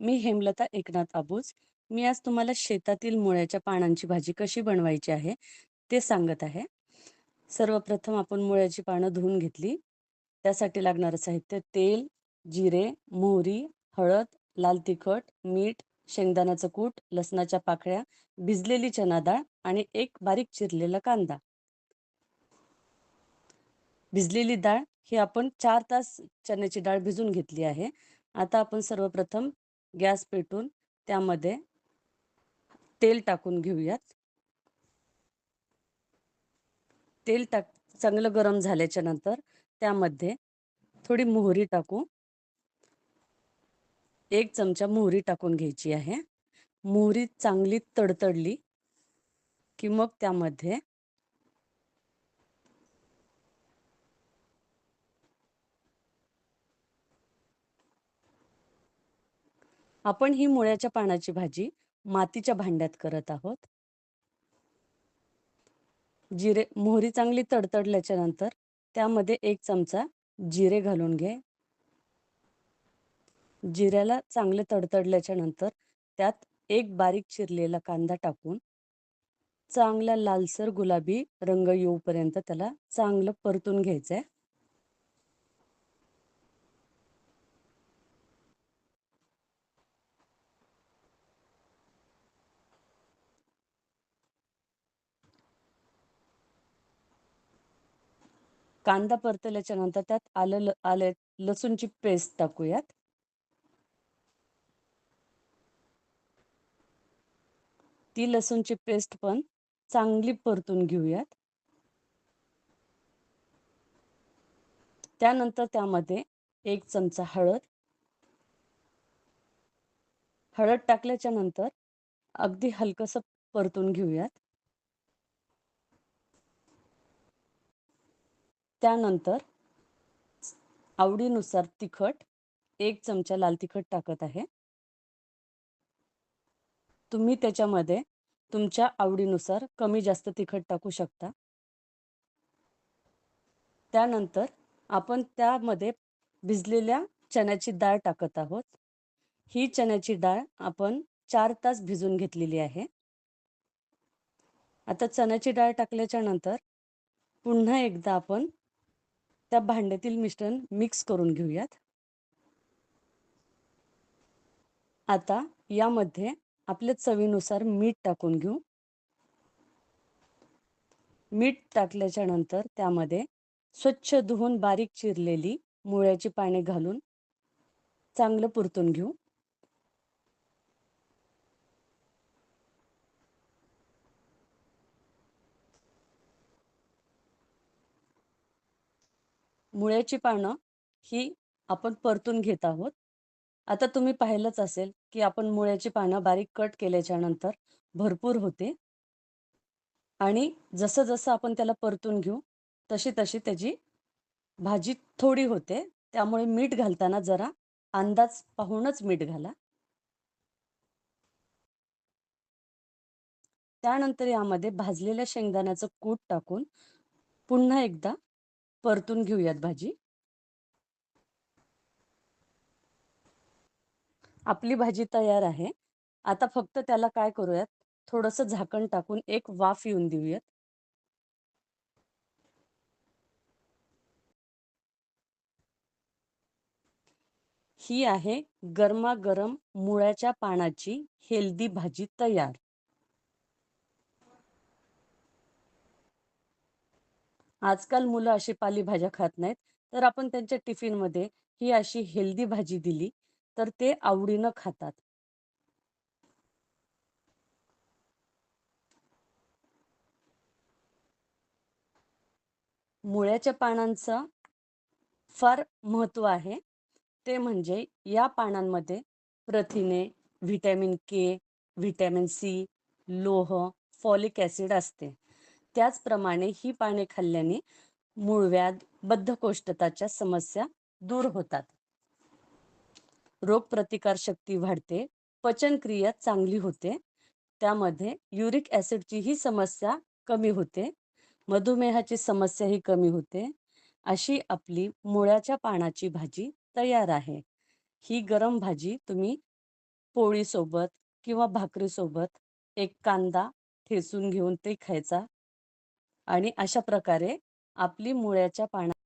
मी हेमलता एकनाथ आबूज. मी आज तुम्हाला शेतातील मुळ्याच्या पानांची भाजी कशी बनवायची आहे ते सांगत आहे. सर्वप्रथम आपण मुळ्याची पानं धुवून घेतली. त्यासाठी लागणारं साहित्य तेल जिरे मोहरी हळद लाल तिखट मीठ शेंगदाण्याचं कूट लसणाच्या पाकळ्या भिजलेली चना डाळ आणि एक बारीक चिरलेला कांदा. भिजलेली डाळ ही आपण चार तास चण्याची डाळ भिजून घेतली आहे. आता आपण सर्वप्रथम गॅस पेटून त्यामध्ये तेल टाकून घेऊयात. तेल टाक चांगलं गरम झाल्याच्यानंतर त्यामध्ये थोडी मोहरी टाकू. एक चमचा मोहरी टाकून घ्यायची आहे. मोहरी चांगली तडतडली की मग त्यामध्ये आपण ही मुळ्याच्या पानाची भाजी मातीच्या भांड्यात करत आहोत. जिरे मोहरी चांगली तडतडल्याच्या नंतर त्यामध्ये एक चमचा जिरे घालून घे. जिऱ्याला चांगले तडतडल्याच्या नंतर त्यात एक बारीक चिरलेला कांदा टाकून चांगला लालसर गुलाबी रंग येऊपर्यंत त्याला चांगलं परतून घ्यायचंय. कांदा परतल्याच्या नंतर त्यात आलं आले लसूणची पेस्ट टाकूयात. ती लसूणची पेस्ट पण चांगली परतून घेऊयात. त्यानंतर त्यामध्ये एक चमचा हळद. हळद टाकल्याच्या नंतर अगदी हलकस परतून घेऊयात. त्यानंतर आवडीनुसार तिखट एक चमचा लाल तिखट टाकत आहे. तुम्ही त्याच्यामध्ये तुमच्या आवडीनुसार कमी जास्त तिखट टाकू शकता. त्यानंतर आपण त्यामध्ये भिजलेल्या चण्याची डाळ टाकत आहोत. ही चण्याची डाळ आपण चार तास भिजून घेतलेली आहे. आता चण्याची डाळ टाकल्याच्या नंतर पुन्हा एकदा आपण त्या भांड्यातील मिश्रण मिक्स करून घेऊयात. आता यामध्ये आपल्या चवीनुसार मीठ टाकून घेऊ. मीठ टाकल्याच्या नंतर त्यामध्ये स्वच्छ धुवून बारीक चिरलेली मुळ्याची पाने घालून चांगलं पुरतून घेऊ. मुळ्याची पानं ही आपण परतून घेत आहोत. आता तुम्ही पाहिलंच असेल की आपण मुळ्याची पानं बारीक कट केल्याच्यानंतर भरपूर होते. आणि जसं जसं आपण त्याला परतून घेऊ तशी तशी त्याची भाजी थोडी होते. त्यामुळे मीठ घालताना जरा अंदाज पाहूनच मीठ घाला. त्यानंतर यामध्ये भाजलेल्या शेंगदाण्याचं कूट टाकून पुन्हा एकदा परतून घेऊयात भाजी. आपली भाजी तयार आहे. आता फक्त त्याला काय करूयात? थोडंसं झाकण टाकून एक वाफ येऊन देऊयात. ही आहे गरमागरम मुळ्याच्या पानाची हेल्दी भाजी तयार. आजकाल मुलं अशी पालेभाज्या खात नाहीत. तर आपण त्यांच्या टिफिनमध्ये ही अशी हेल्दी भाजी दिली तर ते आवडीनं खातात. मुळ्याच्या पानांचं फार महत्त्व आहे. ते म्हणजे या पानांमध्ये प्रथिने व्हिटॅमिन के व्हिटॅमिन सी लोह फॉलिक ॲसिड असते. त्याचप्रमाणे ही पाने खाल्ल्याने मूळव्याध बद्धकोष्ठताच्या समस्या दूर होतात. रोगप्रतिकार शक्ती वाढते पचनक्रिया चांगली होते त्यामध्ये युरिक ऍसिडची ही समस्या कमी होते मधुमेहाची समस्याही कमी होते अशी आपली मुळ्याच्या पानाची भाजी तयार आहे. ही गरम भाजी तुम्ही पोळीसोबत किंवा भाकरीसोबत एक कांदा ठेचून घेऊन ते खायचा आणि अशा प्रकारे आपली मुळ्याच्या पाना